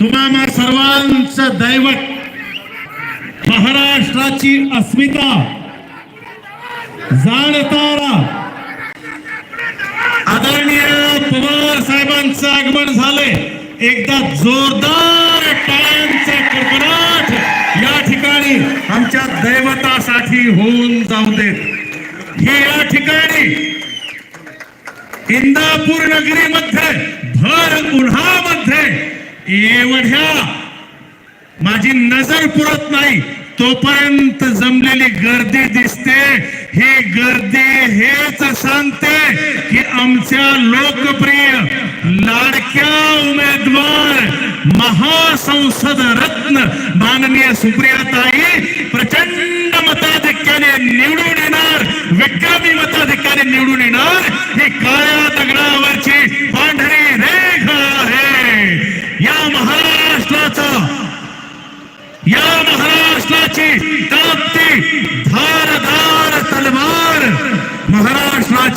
तुम्हा सर्वांचं दैवत महाराष्ट्राची अस्मिता जाणतारा. आदरणीय पवार साहेबांचं आगमन झाले एकदा जोरदार टाळ्यांचा कडकडाट या ठिकाणी आमच्या दैवतासाठी होऊन जाऊ देत. हे या ठिकाणी इंदापूर नगरीमध्ये भर उन्हामध्ये एवढ्या माझी नजर पुरत नाही तोपर्यंत जमलेली गर्दी दिसते. ही गर्दी हेच सांगते की आमच्या लोकप्रिय लाडक्या उमेदवार महासंसद रत्न माननीय सुप्रियाताई प्रचंड मताधिक्याने निवडून येणार विक्रमी मताधिक्याने निवडून येणार. हे या महाराष्ट्राचा या महाराष्ट्राची तापती धारदार तलवार महाराष्ट्राची